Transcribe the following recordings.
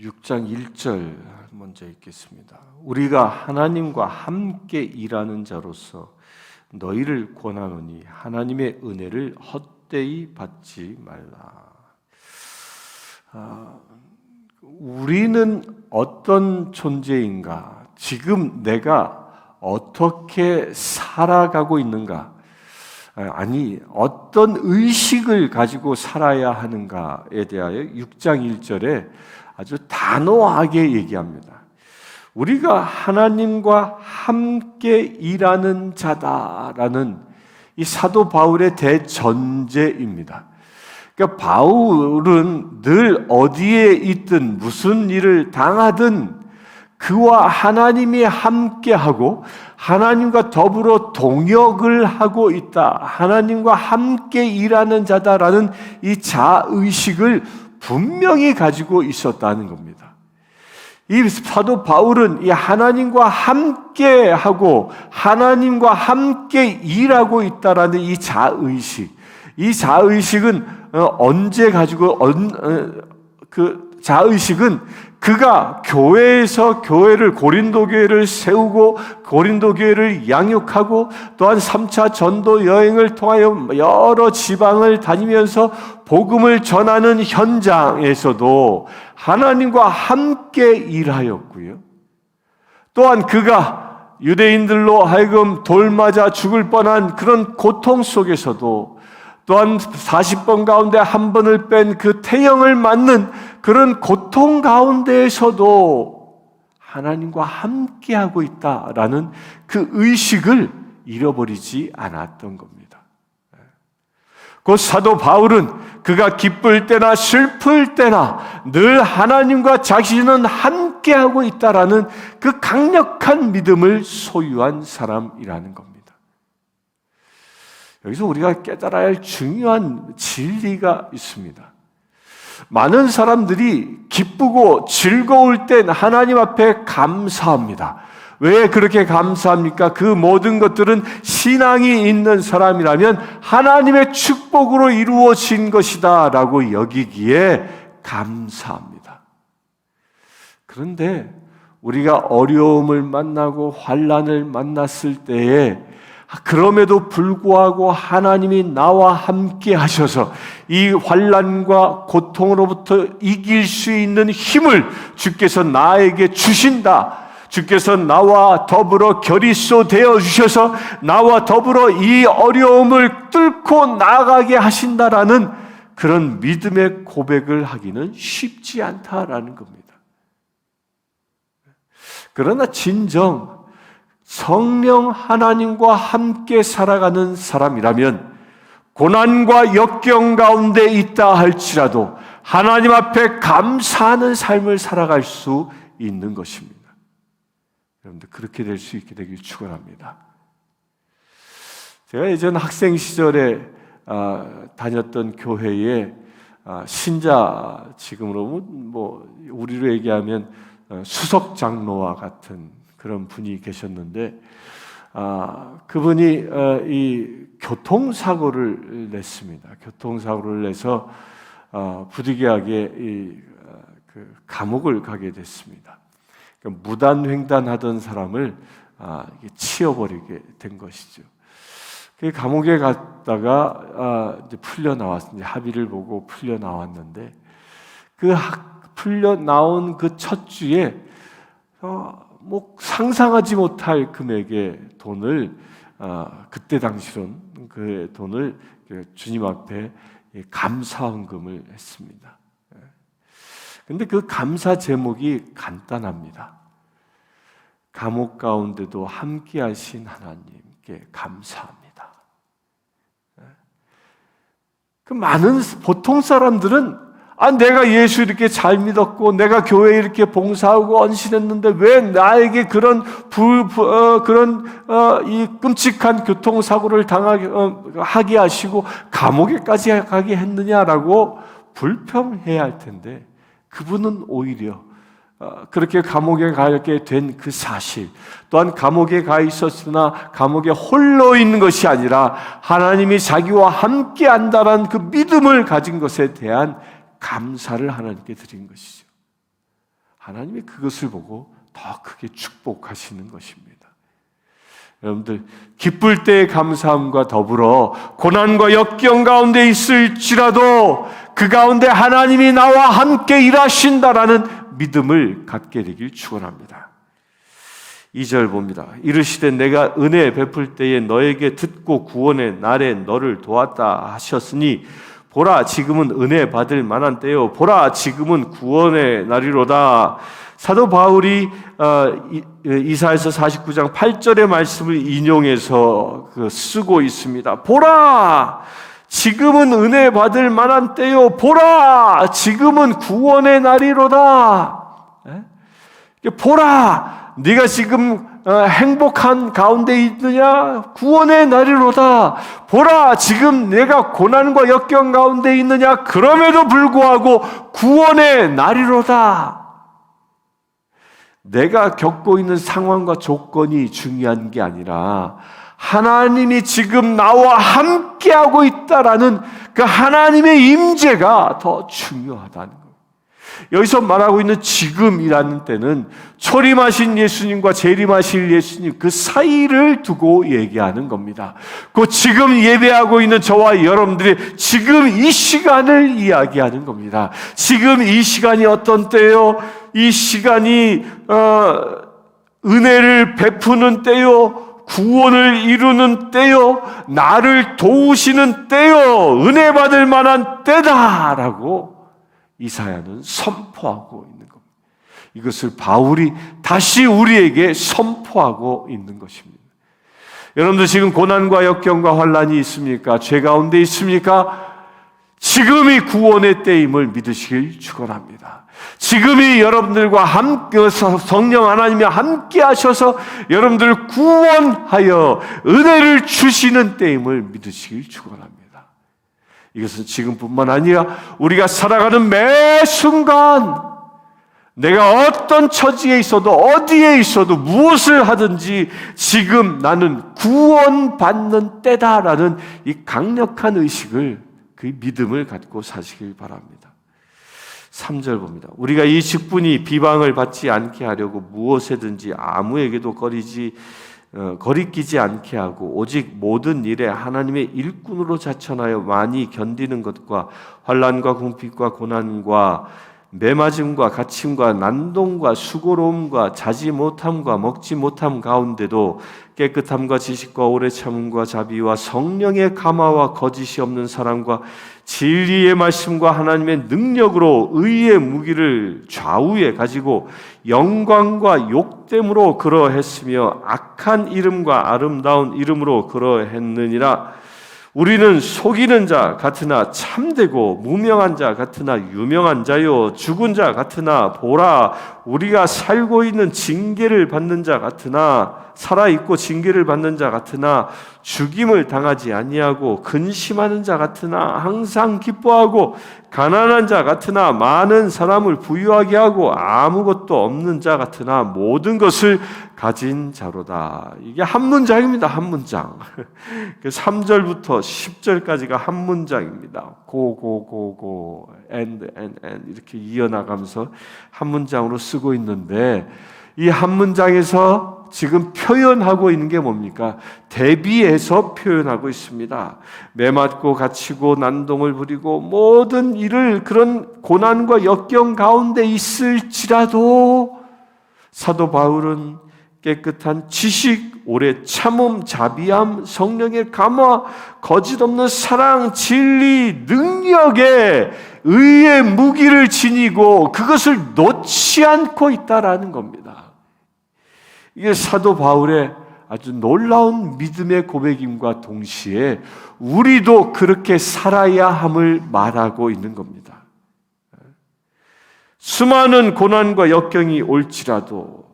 6장 1절 먼저 읽겠습니다. 우리가 하나님과 함께 일하는 자로서 너희를 권하노니 하나님의 은혜를 헛되이 받지 말라. 아, 우리는 어떤 존재인가? 지금 내가 어떻게 살아가고 있는가? 아니, 어떤 의식을 가지고 살아야 하는가에 대하여 6장 1절에 아주 단호하게 얘기합니다. 우리가 하나님과 함께 일하는 자다라는 이 사도 바울의 대전제입니다. 그러니까 바울은 늘 어디에 있든 무슨 일을 당하든 그와 하나님이 함께하고 하나님과 더불어 동역을 하고 있다. 하나님과 함께 일하는 자다라는 이 자의식을 분명히 가지고 있었다는 겁니다. 이 사도 바울은 이 하나님과 함께 하고 하나님과 함께 일하고 있다라는 이 자의식. 이 자의식은 어, 언제 가지고 어, 그 자의식은 그가 교회에서 교회를 고린도 교회를 세우고 고린도 교회를 양육하고 또한 3차 전도 여행을 통하여 여러 지방을 다니면서 복음을 전하는 현장에서도 하나님과 함께 일하였고요. 또한 그가 유대인들로 하여금 돌 맞아 죽을 뻔한 그런 고통 속에서도 또한 40번 가운데 한 번을 뺀 그 태형을 맞는 그런 고통 가운데에서도 하나님과 함께하고 있다라는 그 의식을 잃어버리지 않았던 겁니다. 곧 사도 바울은 그가 기쁠 때나 슬플 때나 늘 하나님과 자신은 함께하고 있다라는 그 강력한 믿음을 소유한 사람이라는 겁니다. 여기서 우리가 깨달아야 할 중요한 진리가 있습니다. 많은 사람들이 기쁘고 즐거울 땐 하나님 앞에 감사합니다. 왜 그렇게 감사합니까? 그 모든 것들은 신앙이 있는 사람이라면 하나님의 축복으로 이루어진 것이다 라고 여기기에 감사합니다. 그런데 우리가 어려움을 만나고 환란을 만났을 때에 그럼에도 불구하고 하나님이 나와 함께 하셔서 이 환란과 고통으로부터 이길 수 있는 힘을 주께서 나에게 주신다. 주께서 나와 더불어 결의소 되어 주셔서 나와 더불어 이 어려움을 뚫고 나가게 하신다라는 그런 믿음의 고백을 하기는 쉽지 않다라는 겁니다. 그러나 진정 성령 하나님과 함께 살아가는 사람이라면 고난과 역경 가운데 있다 할지라도 하나님 앞에 감사하는 삶을 살아갈 수 있는 것입니다. 여러분들 그렇게 될 수 있게 되길 축원합니다. 제가 예전 학생 시절에 아, 다녔던 교회에 아, 신자 지금으로 뭐 우리로 얘기하면 어, 수석 장로와 같은 그런 분이 계셨는데 아, 그분이 어, 이 교통사고를 냈습니다. 교통사고를 내서 어, 부득이하게 이, 어, 그 감옥을 가게 됐습니다. 그러니까 무단횡단하던 사람을 아, 치어버리게 된 것이죠. 그 감옥에 갔다가 아, 이제 풀려 나왔는데 합의를 보고 풀려 나왔는데 그 풀려 나온 그 첫 주에 어, 뭐 상상하지 못할 금액의 돈을 아, 그때 당시론 그 돈을 그 주님 앞에 감사 헌금을 했습니다. 근데 그 감사 제목이 간단합니다. 감옥 가운데도 함께 하신 하나님께 감사합니다. 그 많은 보통 사람들은 아, 내가 예수 이렇게 잘 믿었고, 내가 교회 이렇게 봉사하고 언신했는데, 왜 나에게 그런 불, 어, 그런, 어, 이 끔찍한 교통사고를 당하게, 어, 하게 하시고, 감옥에까지 가게 했느냐라고 불평해야 할 텐데, 그분은 오히려, 어, 그렇게 감옥에 가게 된 그 사실, 또한 감옥에 가 있었으나 감옥에 홀로 있는 것이 아니라 하나님이 자기와 함께 한다는 그 믿음을 가진 것에 대한 감사를 하나님께 드린 것이죠. 하나님이 그것을 보고 더 크게 축복하시는 것입니다. 여러분들 기쁠 때의 감사함과 더불어 고난과 역경 가운데 있을지라도 그 가운데 하나님이 나와 함께 일하신다라는 믿음을 갖게 되길 축원합니다. 2절 봅니다. 이르시되 내가 은혜 베풀 때에 너에게 듣고 구원의 날에 너를 도왔다 하셨으니 보라 지금은 은혜 받을 만한 때요 보라 지금은 구원의 날이로다. 사도 바울이 어, 이사에서 49장 8절의 말씀을 인용해서 그 쓰고 있습니다. 보라! 지금은 은혜 받을 만한 때요. 보라! 지금은 구원의 날이로다. 예? 보라! 네가 지금 어, 행복한 가운데 있느냐? 구원의 날이로다. 보라, 지금 내가 고난과 역경 가운데 있느냐? 그럼에도 불구하고 구원의 날이로다. 내가 겪고 있는 상황과 조건이 중요한 게 아니라 하나님이 지금 나와 함께하고 있다라는 그 하나님의 임재가 더 중요하다는 거예요. 여기서 말하고 있는 지금이라는 때는 초림하신 예수님과 재림하실 예수님 그 사이를 두고 얘기하는 겁니다. 그 지금 예배하고 있는 저와 여러분들이 지금 이 시간을 이야기하는 겁니다. 지금 이 시간이 어떤 때요? 이 시간이 어, 은혜를 베푸는 때요. 구원을 이루는 때요, 나를 도우시는 때요, 은혜 받을 만한 때다라고 이사야는 선포하고 있는 겁니다. 이것을 바울이 다시 우리에게 선포하고 있는 것입니다. 여러분들 지금 고난과 역경과 환란이 있습니까? 죄 가운데 있습니까? 지금이 구원의 때임을 믿으시길 축원합니다. 지금이 여러분들과 함께 성령 하나님이 함께 하셔서 여러분들을 구원하여 은혜를 주시는 때임을 믿으시길 축원합니다. 이것은 지금뿐만 아니라 우리가 살아가는 매 순간 내가 어떤 처지에 있어도 어디에 있어도 무엇을 하든지 지금 나는 구원받는 때다라는 이 강력한 의식을 그 믿음을 갖고 사시길 바랍니다. 3절 봅니다. 우리가 이 직분이 비방을 받지 않게 하려고 무엇에든지 아무에게도 거리지 어, 거리끼지 않게 하고 오직 모든 일에 하나님의 일꾼으로 자천하여 많이 견디는 것과 환란과 궁핍과 고난과 매맞음과 갇힘과 난동과 수고로움과 자지 못함과 먹지 못함 가운데도 깨끗함과 지식과 오래 참음과 자비와 성령의 감화와 거짓이 없는 사랑과 진리의 말씀과 하나님의 능력으로 의의 무기를 좌우에 가지고 영광과 욕됨으로 그러했으며 악한 이름과 아름다운 이름으로 그러했느니라 우리는 속이는 자 같으나 참되고 무명한 자 같으나 유명한 자요. 죽은 자 같으나 보라 우리가 살고 있는 징계를 받는 자 같으나 살아 있고 징계를 받는 자 같으나 죽임을 당하지 아니하고 근심하는 자 같으나 항상 기뻐하고 가난한 자 같으나 많은 사람을 부유하게 하고 아무것도 없는 자 같으나 모든 것을 가진 자로다. 이게 한 문장입니다. 한 문장. 3절부터 그 10절까지가 한 문장입니다. 고, 고, 고, 고, and, and, 이렇게 이어 나가면서 한 문장으로 쓰고 있는데 이 한 문장에서 지금 표현하고 있는 게 뭡니까? 대비해서 표현하고 있습니다. 매맞고 갇히고 난동을 부리고 모든 일을 그런 고난과 역경 가운데 있을지라도 사도 바울은 깨끗한 지식, 오래 참음, 자비함, 성령의 감화, 거짓 없는 사랑, 진리, 능력에 의의 무기를 지니고 그것을 놓지 않고 있다라는 겁니다. 이게 사도 바울의 아주 놀라운 믿음의 고백임과 동시에 우리도 그렇게 살아야 함을 말하고 있는 겁니다. 수많은 고난과 역경이 올지라도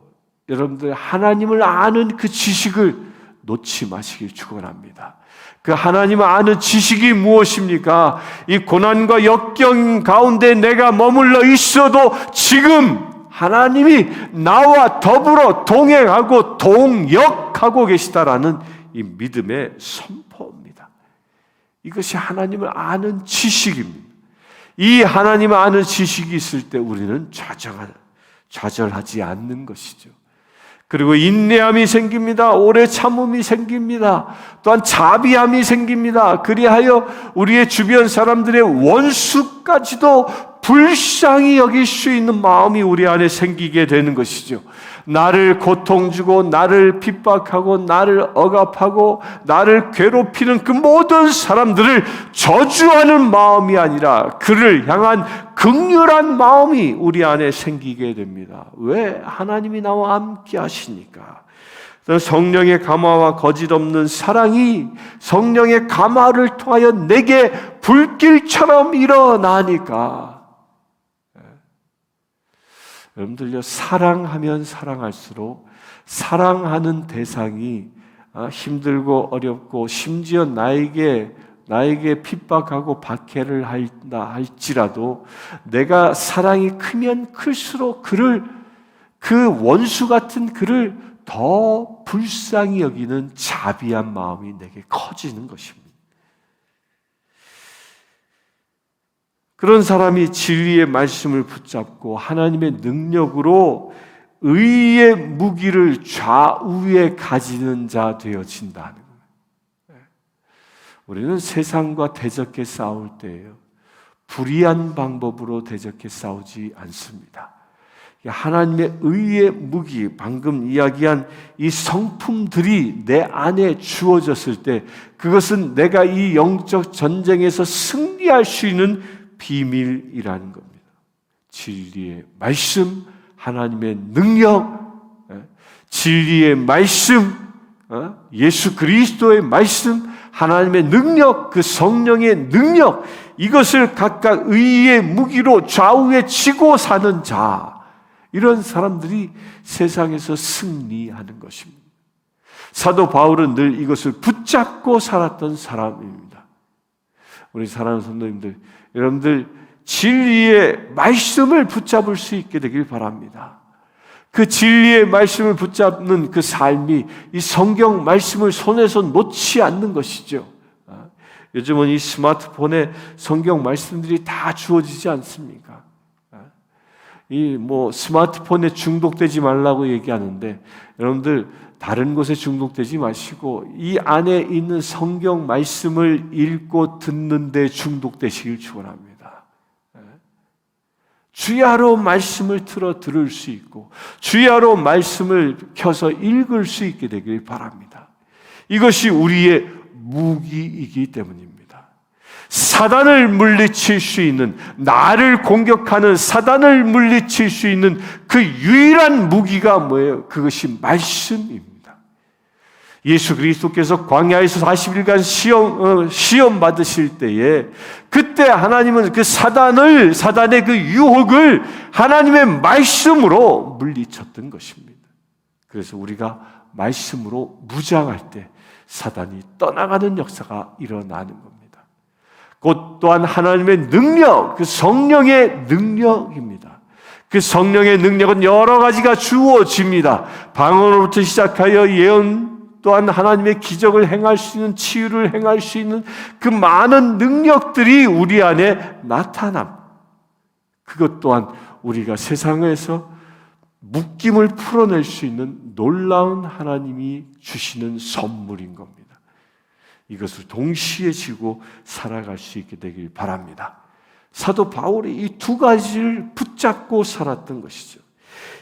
여러분들 하나님을 아는 그 지식을 놓지 마시길 축원합니다. 그 하나님을 아는 지식이 무엇입니까? 이 고난과 역경 가운데 내가 머물러 있어도 지금 하나님이 나와 더불어 동행하고 동역하고 계시다라는 이 믿음의 선포입니다. 이것이 하나님을 아는 지식입니다. 이 하나님을 아는 지식이 있을 때 우리는 좌절하지 않는 것이죠. 그리고 인내함이 생깁니다. 오래 참음이 생깁니다. 또한 자비함이 생깁니다. 그리하여 우리의 주변 사람들의 원수까지도 불쌍히 여길 수 있는 마음이 우리 안에 생기게 되는 것이죠. 나를 고통 주고 나를 핍박하고 나를 억압하고 나를 괴롭히는 그 모든 사람들을 저주하는 마음이 아니라 그를 향한 극렬한 마음이 우리 안에 생기게 됩니다. 왜 하나님이 나와 함께 하시니까? 성령의 감화와 거짓 없는 사랑이 성령의 감화를 통하여 내게 불길처럼 일어나니까 여러분들요, 사랑하면 사랑할수록 사랑하는 대상이 아, 힘들고 어렵고 심지어 나에게 나에게 핍박하고 박해를 한다 할지라도 내가 사랑이 크면 클수록 그를 그 원수 같은 그를 더 불쌍히 여기는 자비한 마음이 내게 커지는 것입니다. 그런 사람이 진리의 말씀을 붙잡고 하나님의 능력으로 의의 무기를 좌우에 가지는 자 되어진다는. 우리는 세상과 대적해 싸울 때에요. 불의한 방법으로 대적해 싸우지 않습니다. 하나님의 의의 무기, 방금 이야기한 이 성품들이 내 안에 주어졌을 때 그것은 내가 이 영적 전쟁에서 승리할 수 있는 비밀이라는 겁니다. 진리의 말씀, 하나님의 능력, 예, 진리의 말씀, 어, 예수 그리스도의 말씀, 하나님의 능력, 그 성령의 능력, 이것을 각각 의의 무기로 좌우에 치고 사는 자, 이런 사람들이 세상에서 승리하는 것입니다. 사도 바울은 늘 이것을 붙잡고 살았던 사람입니다. 우리 사랑하는 성도님들, 여러분들 진리의 말씀을 붙잡을 수 있게 되길 바랍니다. 그 진리의 말씀을 붙잡는 그 삶이 이 성경 말씀을 손에서 놓지 않는 것이죠. 아, 요즘은 이 스마트폰에 성경 말씀들이 다 주어지지 않습니까? 아, 이뭐 스마트폰에 중독되지 말라고 얘기하는데 여러분들 다른 곳에 중독되지 마시고 이 안에 있는 성경 말씀을 읽고 듣는데 중독되시길 축원합니다. 예. 주야로 말씀을 틀어 들을 수 있고 주야로 말씀을 켜서 읽을 수 있게 되길 바랍니다. 이것이 우리의 무기이기 때문입니다. 사단을 물리칠 수 있는 나를 공격하는 사단을 물리칠 수 있는 그 유일한 무기가 뭐예요? 그것이 말씀입니다. 예수 그리스도께서 광야에서 40일간 시험, 어, 시험 받으실 때에 그때 하나님은 그 사단을, 사단의 그 유혹을 하나님의 말씀으로 물리쳤던 것입니다. 그래서 우리가 말씀으로 무장할 때 사단이 떠나가는 역사가 일어나는 겁니다. 곧 또한 하나님의 능력, 그 성령의 능력입니다. 그 성령의 능력은 여러 가지가 주어집니다. 방언으로부터 시작하여 예언, 또한 하나님의 기적을 행할 수 있는 치유를 행할 수 있는 그 많은 능력들이 우리 안에 나타남. 그것 또한 우리가 세상에서 묶임을 풀어낼 수 있는 놀라운 하나님이 주시는 선물인 겁니다. 이것을 동시에 지고 살아갈 수 있게 되길 바랍니다. 사도 바울이 이 두 가지를 붙잡고 살았던 것이죠.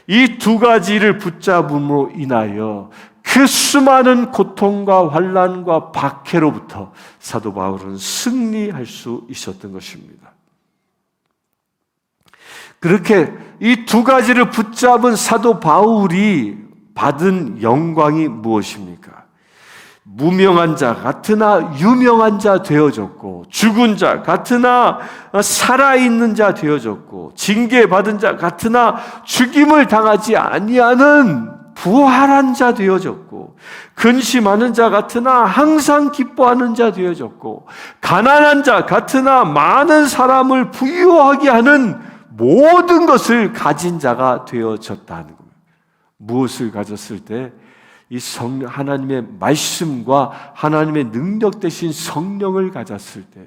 이 두 가지를 붙잡음으로 인하여 그 수많은 고통과 환란과 박해로부터 사도 바울은 승리할 수 있었던 것입니다. 그렇게 이 두 가지를 붙잡은 사도 바울이 받은 영광이 무엇입니까? 무명한 자 같으나 유명한 자 되어졌고 죽은 자 같으나 살아있는 자 되어졌고 징계받은 자 같으나 죽임을 당하지 아니하는 부활한 자 되어졌고 근심하는 자 같으나 항상 기뻐하는 자 되어졌고 가난한 자 같으나 많은 사람을 부유하게 하는 모든 것을 가진 자가 되어졌다는 겁니다. 무엇을 가졌을 때 이 성, 하나님의 말씀과 하나님의 능력 대신 성령을 가졌을 때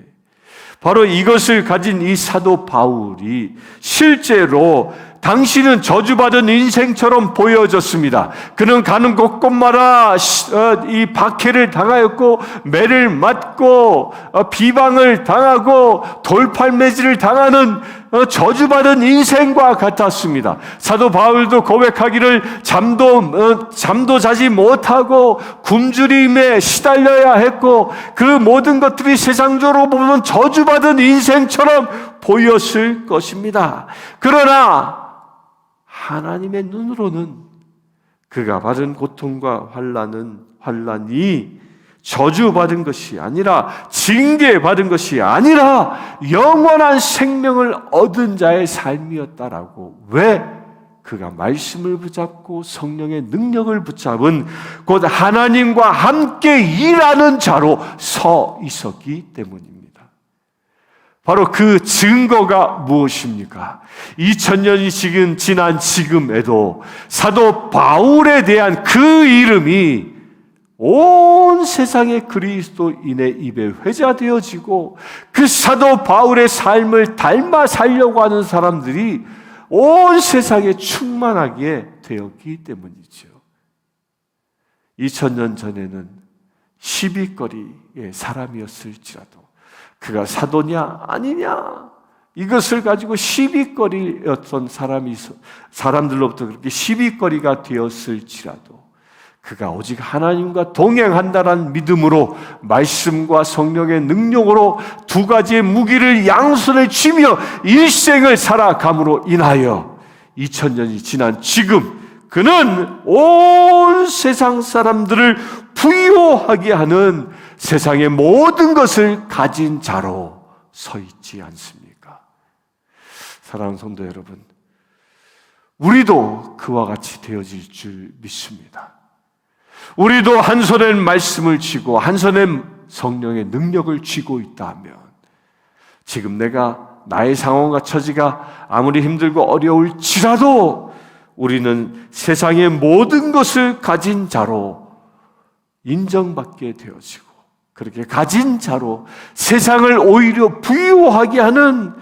바로 이것을 가진 이 사도 바울이 실제로 당신은 저주받은 인생처럼 보여졌습니다. 그는 가는 곳곳마다 시- 어, 이 박해를 당하였고 매를 맞고 어, 비방을 당하고 돌팔매질을 당하는 어, 저주받은 인생과 같았습니다. 사도 바울도 고백하기를 잠도 어, 잠도 자지 못하고 굶주림에 시달려야 했고 그 모든 것들이 세상적으로 보면 저주받은 인생처럼 보였을 것입니다. 그러나 하나님의 눈으로는 그가 받은 고통과 환란은 환란이 저주받은 것이 아니라 징계받은 것이 아니라 영원한 생명을 얻은 자의 삶이었다라고 왜 그가 말씀을 붙잡고 성령의 능력을 붙잡은 곧 하나님과 함께 일하는 자로 서 있었기 때문입니다. 바로 그 증거가 무엇입니까? 2000년이 지금 지난 지금에도 사도 바울에 대한 그 이름이 온 세상의 그리스도인의 입에 회자되어지고 그 사도 바울의 삶을 닮아 살려고 하는 사람들이 온 세상에 충만하게 되었기 때문이죠. 2000년 전에는 시비거리의 사람이었을지라도 그가 사도냐? 아니냐? 이것을 가지고 시비거리였던 사람이 사람들로부터 그렇게 시비거리가 되었을지라도 그가 오직 하나님과 동행한다는 믿음으로 말씀과 성령의 능력으로 두 가지의 무기를 양손에 쥐며 일생을 살아감으로 인하여 2000년이 지난 지금 그는 온 세상 사람들을 부유하게 하는 세상의 모든 것을 가진 자로 서 있지 않습니까? 사랑하는 성도 여러분, 우리도 그와 같이 되어질 줄 믿습니다. 우리도 한 손엔 말씀을 쥐고 한 손엔 성령의 능력을 쥐고 있다면 지금 내가 나의 상황과 처지가 아무리 힘들고 어려울지라도 우리는 세상의 모든 것을 가진 자로 인정받게 되어지고 그렇게 가진 자로 세상을 오히려 부유하게 하는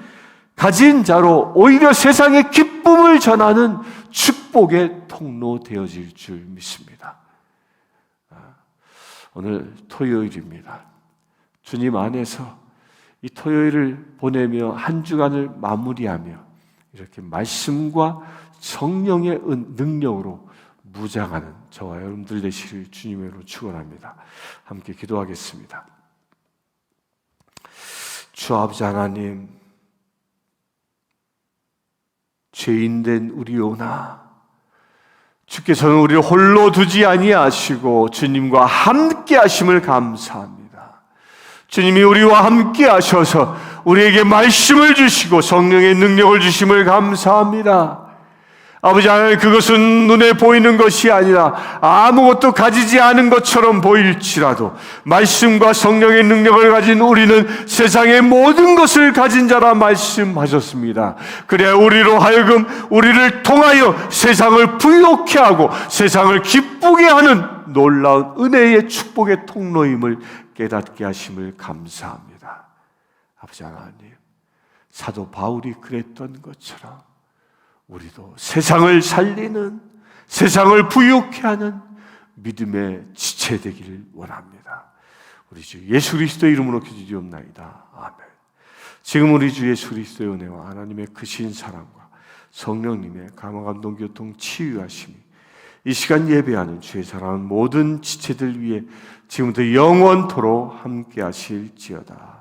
가진 자로 오히려 세상의 기쁨을 전하는 축복의 통로 되어질 줄 믿습니다. 아, 오늘 토요일입니다. 주님 안에서 이 토요일을 보내며 한 주간을 마무리하며 이렇게 말씀과 성령의 은- 능력으로 무장하는 저와 여러분들 되시길 주님으로 축원합니다. 함께 기도하겠습니다. 주 아버지 하나님, 죄인된 우리오나 주께서는 우리를 홀로 두지 아니하시고 주님과 함께 하심을 감사합니다. 주님이 우리와 함께 하셔서 우리에게 말씀을 주시고 성령의 능력을 주심을 감사합니다. 아버지 하나님 그것은 눈에 보이는 것이 아니라 아무것도 가지지 않은 것처럼 보일지라도 말씀과 성령의 능력을 가진 우리는 세상의 모든 것을 가진 자라 말씀하셨습니다. 그래야 우리로 하여금 우리를 통하여 세상을 부유케 하고 세상을 기쁘게 하는 놀라운 은혜의 축복의 통로임을 깨닫게 하심을 감사합니다. 아버지 하나님 사도 바울이 그랬던 것처럼 우리도 세상을 살리는 세상을 부유케 하는 믿음의 지체 되기를 원합니다. 우리 주 예수 그리스도의 이름으로 기도드리옵나이다. 아멘. 지금 우리 주 예수 그리스도의 은혜와 하나님의 크신 사랑과 성령님의 감화 감동 교통 치유하심이 이 시간 예배하는 주의 사랑하는 모든 지체들 위해 지금부터 영원토로 함께 하실지어다.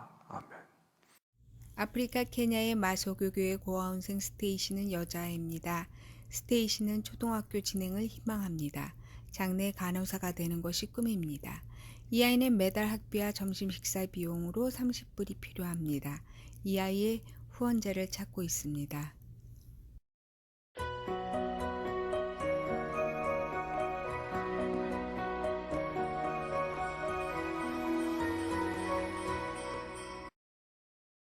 아프리카 케냐의 마소교교의 고아원생 스테이시는 여자아입니다. 스테이시는 초등학교 진행을 희망합니다. 장래 간호사가 되는 것이 꿈입니다. 이 아이는 매달 학비와 점심 식사 비용으로 30불이 필요합니다. 이 아이의 후원자를 찾고 있습니다.